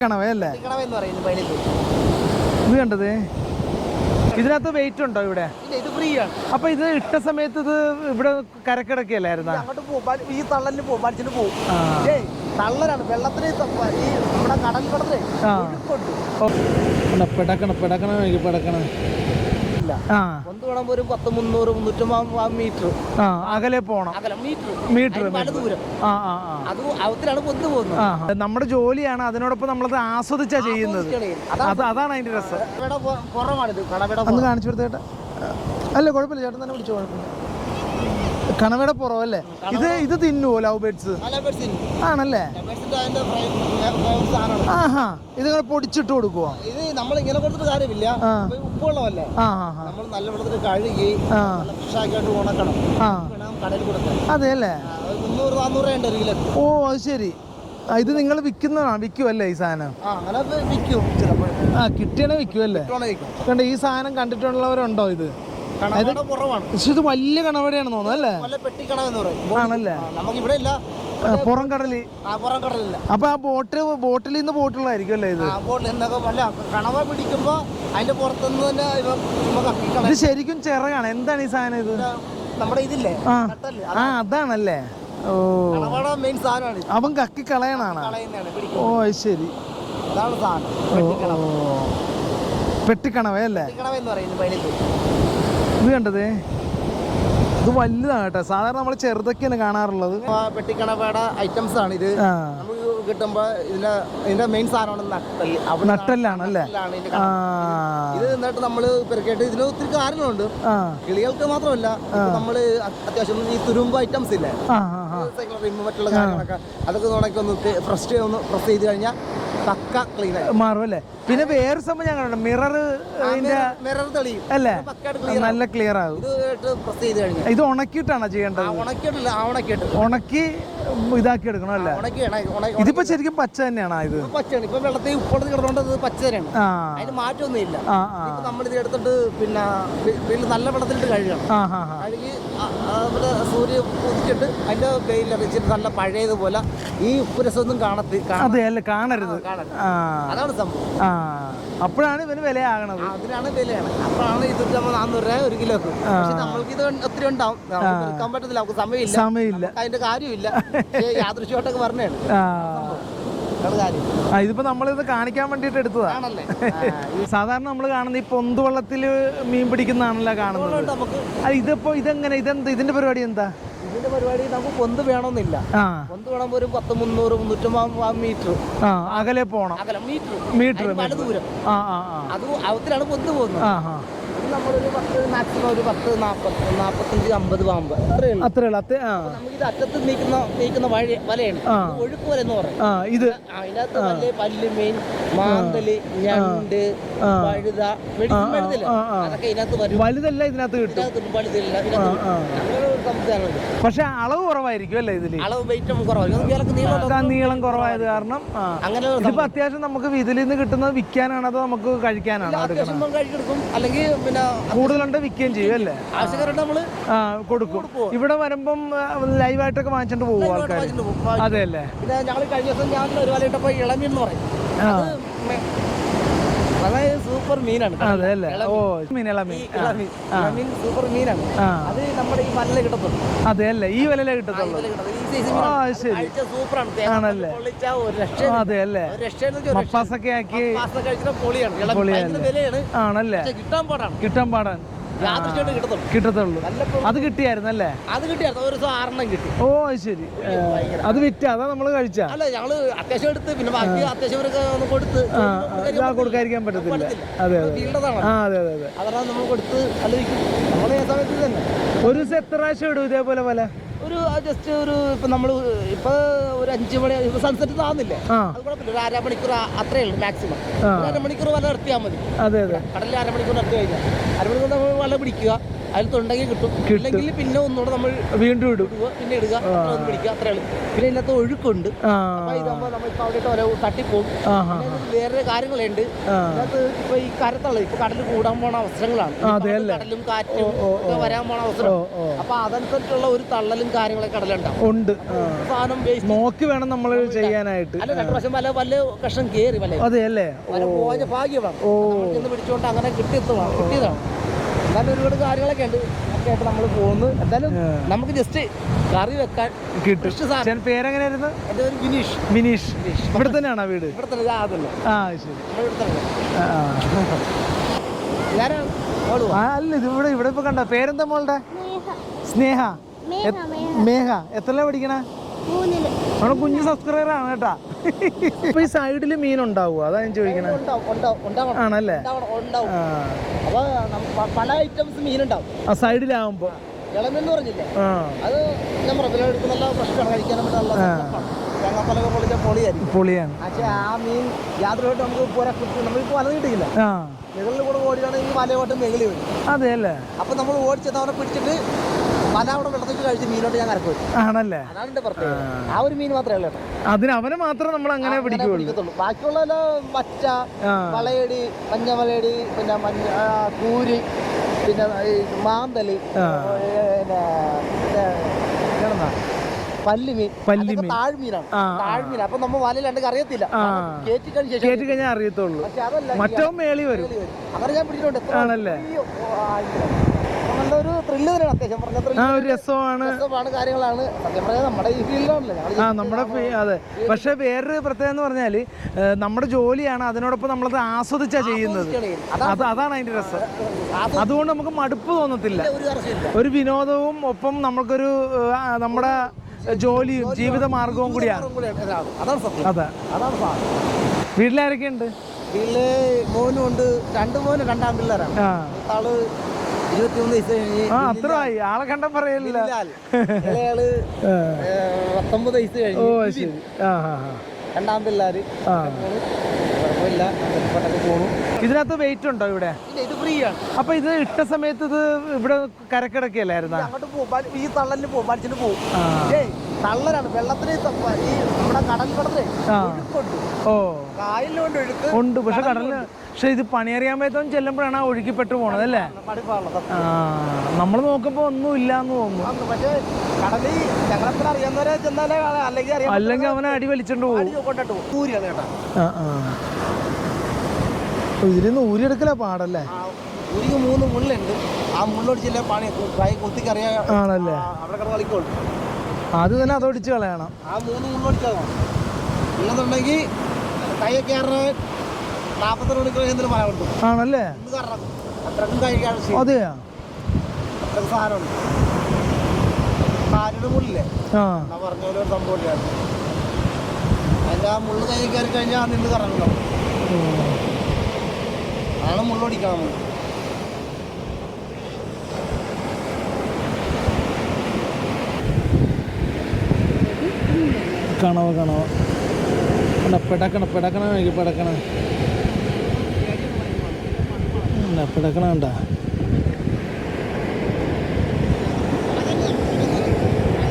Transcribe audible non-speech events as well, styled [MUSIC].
കണവേ അല്ലേ? ഇത് കണ്ടത്? ഇതിനകത്ത് വെയിറ്റ് ഉണ്ടോ ഇവിടെ? അപ്പൊ ഇത് ഇട്ട സമയത്ത് ഇത് ഇവിടെ കരക്കിടക്കല്ലായിരുന്ന അങ്ങോട്ട് പോകും ബ- ഈ തള്ളലിന് പോകും വലിച്ചിട്ട് പോകും തള്ളലാണ് വെള്ളത്തിന് ഈ നമ്മുടെ കടൽ കിടന്നേ. പിടക്കണം പെടക്കണം ഇല്ല. പന്ത് വേണം ഒരു പത്ത് മുന്നൂറ് മുന്നൂറ്റമ്പത് മീറ്റർ. അകലെ പോണം. അകലെ മീറ്റർ. മീറ്റർ ദൂരം അത് അവത്തിലാണ് കൊന്നു പോകുന്നത്. നമ്മുടെ ജോലിയാണ് അതിനോടൊപ്പം നമ്മളത് ആസ്വദിച്ചാ ചെയ്യുന്നത്. അതാണ് അതാണ് അതിന്റെ രസം. കുറവാണിത്. കാണിച്ചു കൊടുത്തേട്ടാ അല്ല കുഴപ്പമില്ല. ചേട്ടൻ തന്നെ വിളിച്ചു കുഴപ്പമില്ല. കണവയുടെ പുറവല്ലേ? ഇത് ഇത് തിന്നുവോ ലവ് ബേഡ്സ്? ആണല്ലേ? ആഹാ ഇത് ഇങ്ങനെ പൊടിച്ചിട്ട് കൊടുക്കുവോ? ഇത് നമ്മൾ ഇങ്ങനെ കൊടുത്തിട്ട് കാര്യമില്ല. ആ. ആ നമ്മൾ നല്ല വെള്ളത്തിൽ കഴുകി ഫ്രഷാക്കിയിട്ട് ഉണക്കണം കടയിൽ കൊടുക്കാൻ. അതെ അല്ലേ? മുന്നൂറ് നാന്നൂറ് ഉണ്ട് ഒരു കിലോ ഓ അത് ശരി. ഇത് നിങ്ങൾ വിൽക്കുന്നതാണ് വിൽക്കുമല്ലേ ഈ സാധനം? ആ കിട്ടിയാണെ വിൽക്കുമല്ലേ കണ്ട ഈ സാധനം കണ്ടിട്ടുള്ളവരുണ്ടോ ഇത്? പക്ഷെ ഇത് വലിയ കണവടയാണെന്ന് തോന്നുന്നു അല്ലേ? നല്ല പെട്ടിക്കണമെന്ന് പറയും. ആണല്ലേ? പുറം കടൽ അപ്പൊ ആ ബോട്ട് ബോട്ടിൽ നിന്ന് ബോട്ടുള്ളായിരിക്കും അല്ലേ ഇത്? കണവ പിടിക്കുമ്പോ അതിന്റെ പുറത്തുനിന്ന് തന്നെ ഇത് ശരിക്കും ചിറകാണ്. എന്താണ് ഈ സാധനം ഇത്? നമ്മുടെ ഇതില്ലേ? ആ. അതാണല്ലേ. ഓ. മെയിൻ സാധനമാണ് അവൻ കക്കി കളയണാണ് ഓ ശരി. അതാണ് സാധനം. ഓ പെട്ടിക്കണവ ഓ. പെട്ടിക്കണവേ അല്ലേ? പെട്ടിക്കണവ എന്ന് പറയുന്നത് പൈലറ്റ് ഇത് കണ്ടത്? ഇത് വലുതാണ് കേട്ടോ. സാധാരണ നമ്മൾ ചെറുതൊക്കെയാണ് കാണാറുള്ളത്. പെട്ടിക്കണവയുടെ ഐറ്റംസ് ആണ് ഇത്. നമുക്ക് കിട്ടുമ്പോ ഇതിന്റെ ഇതിന്റെ മെയിൻ സാധനമാണ് നട്ടൽ. അവിടെ നട്ടെല്ലാണ് അല്ലേ. ഇത് എന്നിട്ട് നമ്മൾ പെരുക്കേട്ട് ഇതിന് ഒത്തിരി കാരണമുണ്ട് കിളികൾക്ക് മാത്രമല്ല നമ്മൾ അത്യാവശ്യം ഈ തുരുമ്പ് ഐറ്റംസ് ഇല്ലേ? മറ്റുള്ള കാര്യങ്ങളൊക്കെ. അതൊക്കെ ഉണക്കി ഒന്ന് ഫ്രഷ് ഒന്ന് പ്രസ് ചെയ്ത് കഴിഞ്ഞാൽ പക്ക ക്ലീൻ മാറും അല്ലേ? പിന്നെ വേറെ സംഭവം ഞാൻ കണ്ടു മിറർ മിറർ തെളിയും. അല്ലേ? നല്ല ക്ലിയർ ആകും ഇത് ഉണക്കിയിട്ടാണോ ചെയ്യേണ്ടത്? ഉണക്കിയിട്ടില്ല ഉണക്കിയിട്ട്. ഉണക്കി ഇതാക്കി എടുക്കണം അല്ലേ ഇതിപ്പോ ശരിക്കും പച്ച തന്നെയാണ് ഇത്? പച്ചയാണ്. ഇപ്പൊ വെള്ളത്തിൽ കിടന്നുകൊണ്ട് പച്ച തന്നെയാണ്. അതിന് ഇപ്പൊ എടുത്തിട്ട് പിന്നെ നല്ല വെള്ളത്തിലിട്ട് കഴുകണം. കഴുകി സൂര്യ ഉദിച്ചിട്ട് അതിന്റെ വെയിലറിച്ചിട്ട് നല്ല പഴയതുപോലെ ഈ കാണത്തി അതെ അല്ലേ കാണരുത്. അതാണ് സംഭവം. അപ്പോഴാണ് ഇവന് വിലയാകണത്. അതിനാണ് വിലയാണ്. അപ്പോഴാണ് ഇത് നാന്നൂറ് രൂപ ഒരു കിലോക്ക്. പക്ഷെ നമ്മൾക്ക് ഇത് ഒത്തിരി ഉണ്ടാവും. പറ്റത്തില്ല. നമുക്ക് സമയമില്ല. സമയമില്ല. അതിന്റെ കാര്യമില്ല. [LAUGHS] യാദൃശ്യമായിട്ടൊക്കെ പറഞ്ഞാണ് ആ. ഇതിപ്പോ നമ്മളിത് കാണിക്കാൻ വേണ്ടിട്ട് എടുത്തതാ. [LAUGHS] സാധാരണ നമ്മൾ കാണുന്ന ഈ പൊന്തുവള്ളത്തിൽ മീൻ പിടിക്കുന്നതാണല്ലോ കാണുന്നത്. അത് ഇതിപ്പോ ഇതെങ്ങനെ ഇതെന്ത് ഇതിന്റെ പരിപാടി എന്താ? ഇതിന്റെ പരിപാടി നമുക്ക് പൊന്ത് വേണമെന്നില്ല. പൊന്ത് വേണമെങ്കിൽ ഒരു പത്ത് മുന്നൂറ് മുന്നൂറ്റമ്പത് മീറ്റർ അകലെ പോണം. അകലം മീറ്റർ മീറ്റർ ദൂരം അത് അവത്തിലാണ് പൊന്ത് പോകുന്നത്. നമ്മളൊരു പത്ത് മാക്സിമം ഒരു പത്ത് നാൽപ്പത്തി നാൽപ്പത്തഞ്ച് അമ്പത് പാമ്പ്. അത്രയേ ഉള്ളൂ അത്രേ ഉള്ളൂ. അത്ര ആ. നമുക്ക് ഇത് അറ്റത്ത് നീക്കുന്ന നീക്കുന്ന വഴി വലയാണ് ആ. ഒഴുക്ക് വല എന്ന് പറയും. ആ ഇത്. ആ, അതിനകത്ത് പല്ല് മീൻ മാന്തൽ ഞണ്ട് ആ. വഴുത മെഡിസിൻ വഴുതില്ല ആ, ആ. അതൊക്കെ ഇതിനകത്ത് വരും. വലുതല്ല ഇതിനകത്ത് കിട്ടും. ഇതിനകത്ത് വലുതില്ല ആ ആ. പക്ഷെ അളവ് കുറവായിരിക്കും അല്ലേ ഇതിൽ? അളവ് വെയിറ്റും കുറവായിരിക്കും. നീളം കുറവായത് കാരണം അങ്ങനെ ഒരു ഇതിപ്പോ അത്യാവശ്യം നമുക്ക് ഇതിൽ നിന്ന് കിട്ടുന്നത് വിൽക്കാനാണ് അതോ നമുക്ക് കഴിക്കാനാണോ അല്ലെങ്കിൽ പിന്നെ കൂടുതലുണ്ട് വിൽക്കുകയും ചെയ്യും അല്ലേ? ആവശ്യക്കാരുണ്ട് നമ്മൾ കൊടുക്കും. ഇവിടെ വരുമ്പം ലൈവായിട്ടൊക്കെ വാങ്ങിച്ചിട്ട് പോകും. ആൾക്കാർ അതെ അല്ലേ? പിന്നെ ഞങ്ങൾ കഴിഞ്ഞ ദിവസം ഞാൻ ഒരു വല ഇട്ടപ്പോ ഇളമീൻ എന്ന് പറയും വളരെ സൂപ്പർ മീനാണ് അതെ അല്ലേ? ഓ മീൻ ഇളമീൻ. ഇളമീൻ. സൂപ്പർ മീനാണ്. അത് നമ്മുടെ ഈ മണ്ണിൽ കിട്ടത്തുള്ളൂ. അതെ അല്ലേ? ഈ വിലയിലേ കിട്ടത്തുള്ളൂ. ആ ശരി. സൂപ്പറാണ്. ആണല്ലേ? അതെ അല്ലേ? മപ്പാസൊക്കെ ആക്കി പൊളിയാണ്? ആണല്ലേ? കിട്ടാൻ പാടാണ്. കിട്ടാൻ പാടാൻ യാദൃശ്യമായിട്ട് കിട്ടത്തുള്ളൂ. കിട്ടത്തുള്ളൂ. കിട്ടിയായിരുന്നു അല്ലേ? അത് കിട്ടിയായിരുന്നു. ഒരു ആറെണ്ണം കിട്ടി. ഓ ശരി. അത് വിറ്റ? അതാ നമ്മൾ കഴിച്ച? അല്ല ഞങ്ങൾ അത്യാവശ്യം എടുത്ത്. പിന്നെ ബാക്കി അത്യാവശ്യം കൊടുത്ത് കൊടുക്കാതിരിക്കാൻ പറ്റത്തില്ല. അതെ അതെ അതെ അതെ. അതെ അതാണ് നമ്മൾ കൊടുത്ത് അല്ലെങ്കിൽ നമ്മളെ സമയത്ത് തന്നെ ഒരു ദിവസം എത്ര പ്രാവശ്യം ഇടും ഇതേപോലെ വല. ഒരു ജസ്റ്റ് ഒരു ഇപ്പൊ നമ്മൾ ഇപ്പൊ ഒരു അഞ്ചു മണി ഇപ്പൊ സൺസെറ്റ് താന്നില്ലേ അത് കുഴപ്പമില്ല. ഒരു അരമണിക്കൂർ അത്രേ ഉള്ളൂ മാക്സിമം അരമണിക്കൂർ വല നിർത്തിയാൽ മതി. കടലിൽ അരമണിക്കൂർ നിർത്തി കഴിഞ്ഞാൽ അരമണിക്കൂർ നമ്മൾ വല പിടിക്കുക. അതിൽ തൊണ്ടെങ്കിൽ കിട്ടും. ഇല്ലെങ്കിൽ പിന്നെ ഒന്നുകൂടെ നമ്മൾ വീണ്ടും ഇടും. ഇടുക. പിന്നെ ഇടുക. ഒന്ന് പിടിക്കുക. അത്രേ ഉള്ളൂ. പിന്നെ ഇതിനകത്ത് ഒഴുക്കുണ്ട്. അപ്പൊ അവിടെ ഓരോ തട്ടിപ്പോകും വേറെ കാര്യങ്ങളുണ്ട്. ഇപ്പൊ ഈ കരത്തുള്ള ഇപ്പൊ കടൽ കൂടാൻ പോണ അവസരങ്ങളാണ്. കടലും കാറ്റും ഒക്കെ വരാൻ പോണ അവസരം. അപ്പൊ അതനുസരിച്ചുള്ള ഒരു തള്ളലും കാര്യങ്ങളൊക്കെ കടലുണ്ടാവും ഉണ്ട്. സാധനം നോക്കി വേണം നമ്മൾ ചെയ്യാനായിട്ട്. അല്ല രണ്ടു പ്രാവശ്യം വല്ല വല്ല കഷ്ണം കയറി വല്ല? അതെ അല്ലേ? പോയ ഭാഗ്യമാണ് പിടിച്ചുകൊണ്ട് അങ്ങനെ കിട്ടിയതാണ് കിട്ടിയതാണ്. എന്നാലും ഒരുപാട് കാര്യങ്ങളൊക്കെ ഉണ്ട്. ആയിട്ട് നമ്മൾ പോകുന്നു. എന്തായാലും നമുക്ക് ജസ്റ്റ് കറി വെക്കാൻ കിട്ടും. പേരെങ്ങനെയായിരുന്നു? എന്റെ ഒരു വിനീഷ്. വിനീഷ്. ഇവിടെ തന്നെയാണോ വീട്? ഇവിടെ തന്നെ ഇതാകല്ലോ ആ ശരി. ഇവിടെ തന്നെ. അല്ല ഇത് ഇവിടെ ഇവിടെ ഇപ്പൊ കണ്ട? പേരെന്താ മോളുടെ? സ്നേഹ. മേഘ എത്രല്ല പഠിക്കണേ? കുഞ്ഞു സബ്സ്ക്രൈബർ ആണ് കേട്ടാ. ഇപ്പൊ ഈ സൈഡിൽ മീൻ ഉണ്ടാവുക അതാ ഞാൻ ചോദിക്കണേ. ആണല്ലേ? പല ഐറ്റംസ് മീൻ ഉണ്ടാവും ആ സൈഡിലാവുമ്പോ ഇളമെന്ന് പറഞ്ഞില്ലേ? ആ. അത് ഞാൻ കഴിക്കാനും പൊളിയായിരിക്കും. പൊളിയാണ്. പക്ഷേ ആ മീൻ യാതൊരുമായിട്ട് നമുക്ക് പോരാ കിട്ടും. നമ്മളിപ്പോൾ വല കിട്ടിയില്ല. ആ. മുകളിൽ കൂടെ ഓടിയാണെങ്കിൽ വലയോട്ടം മെകളി വരും. അതെ അല്ലേ? അപ്പൊ നമ്മൾ ഓടിച്ചത് അവനെ പിടിച്ചിട്ട് വല അവിടെ വെള്ളത്തിൽ കഴിച്ച് മീനോട്ട് ഞാൻ ആണല്ലേ? അതാണ് പ്രത്യേകത. ആ. ഒരു മീൻ മാത്രമേ ഉള്ളൂ കേട്ടോ. അതിന് അവനെ മാത്രം നമ്മൾ അങ്ങനെ അങ്ങനെ പിടിക്കുള്ളൂ. പിടിക്കത്തുള്ളൂ. ബാക്കിയുള്ള മച്ച ആ. വളയടി മഞ്ഞവളയടി പിന്നെ മഞ്ഞ ആ, കൂരി പിന്നെ ഈ മാന്തൽ ആ. പിന്നെ പിന്നെ ഇതെന്താ? പല്ലിമീൻ. പല്ലിമീൻ. അതൊക്കെ താഴ്മീനാണ്. ആ, താഴ്മീൻ അപ്പൊ നമ്മ വലയിലാണ്ട് അറിയത്തില്ല ആ. ശേഷം കേട്ടി കഴിഞ്ഞാൽ അറിയത്തുള്ളൂ. പക്ഷെ അതല്ല ഈ മറ്റോ മേളി വരും. അങ്ങനെ ഞാൻ പിടിച്ചിട്ടുണ്ട്. എത്ര ആണല്ലേ? അയ്യോ, ആ, ഇല്ല. അപ്പൊ നല്ലൊരു ത്രില്ല് തന്നെയാണ് അത്യാവശ്യം. പറഞ്ഞ ആ ഒരു രസമാണ്. രസമാണ് കാര്യങ്ങളാണ്. സത്യം പറഞ്ഞാൽ നമ്മുടെ ഈ ഫീൽഡിലാണല്ലോ. ഞങ്ങൾ ആ നമ്മുടെ ഫീ- അതെ. പക്ഷെ വേറൊരു പ്രത്യേകത എന്ന് പറഞ്ഞാൽ നമ്മുടെ ജോലിയാണ് അതിനോടൊപ്പം നമ്മളത് ആസ്വദിച്ചാ ചെയ്യുന്നത്. അത് അതാണ് അതിന്റെ രസം. അതുകൊണ്ട് നമുക്ക് മടുപ്പ് തോന്നത്തില്ല. ഒരു തടസ്സമില്ല ഒരു വിനോദവും ഒപ്പം നമുക്കൊരു ആ, നമ്മുടെ ജോലിയും ജീവിത മാർഗവും കൂടിയാണ്. അതും കൂടിയാണ്. അതാണ് അതാണ് സത്യം. അതെ. അതാണ് സാധനം. വീട്ടിലാരൊക്കെ ഉണ്ട് വീട്ടിൽ മോനും ഉണ്ട് രണ്ട് മോനും രണ്ടാം പിള്ളേരാണ്. ആ. ആൾ ഇരുപത്തിമൂന്ന് വയസ്സ് കഴിഞ്ഞ് ആ അത്ര ആയി ആളെ കണ്ട പറയലില്ല. പത്തൊമ്പത് വയസ്സ് ഓ കഴിഞ്ഞ് ശരി. ആ. രണ്ടാം പിള്ളേര്. ആ. കുഴപ്പമില്ല. പെട്ടൊക്കെ പോണു. ഇതിനകത്ത് വെയിറ്റ് ഉണ്ടോ ഇവിടെ? ഇത് ഫ്രീ ആണ്. അപ്പൊ ഇത് ഇട്ട സമയത്ത് ഇത് ഇവിടെ കരക്കിടക്കല്ലായിരുന്നു അങ്ങോട്ട് പോകും ഈ തള്ളലിന് പോകും പോകും തള്ളലാണ്. വെള്ളത്തിന് ഈ നമ്മുടെ കടൽ. ഒഴുക്കുണ്ട്. ഓ. കായലിലുണ്ട് ഒഴുക്ക് ഉണ്ട് പക്ഷെ കടലിന് പക്ഷെ ഇത് പണിയറിയാൻ പറ്റും ചെല്ലുമ്പോഴാണ് ആ ഒഴുക്കിപ്പെട്ട് പോണത് അല്ലേ? ആ നമ്മൾ നോക്കുമ്പോ ഒന്നും ഇല്ലാന്ന് തോന്നുന്നു. പക്ഷേ കടലിൽ ഞങ്ങളെത്ര അറിയാവുന്നവരെ ചെന്നാലേ. അല്ലെങ്കിൽ അല്ലെങ്കിൽ അവനെ അടി വലിച്ചോണ്ട് പോകും പോകും കേട്ടോ. ഇതിലിന്ന് ഊരിയെടുക്കല പാടല്ലേ? ഊരിക്ക് മൂന്ന് മുള്ളുണ്ട്. ആ മുള്ളൊടിച്ചില്ല പണി കൈ കുത്തിക്കറിയാ. ആണല്ലേ? അവിടെ കിടന്ന് കളിക്കുള്ളൂ ആദ്യം തന്നെ അതോടിച്ച് കളയണം. ആ മൂന്ന് മുള്ളൊടിച്ചതാണ് ഇല്ലെന്നുണ്ടെങ്കിൽ കൈയൊക്കെ കയറാൻ നാൽപ്പത്തെട്ട് മണിക്കൂർ എന്തെങ്കിലും മഴ കൊടുക്കും ആണല്ലേ? അത്രക്കും കഴിക്കാൻ അതെയാ? അത്രക്കും സാധനമുണ്ട് മുള്ളില്ലേ? പറഞ്ഞ പോലെ ഒരു സംഭവം ഇല്ലായിരുന്നു അതിന്റെ ആ മുള്ള് കയറി കഴിഞ്ഞാൽ നിന്ന് കറങ്ങണം. അതാണ് മുള്ളൊടിക്കണം കണവ കണവ പിടക്കണം പിടക്കണ എനിക്ക് പിടക്കണം? പിടക്കണ പിടക്കണ കണ്ട?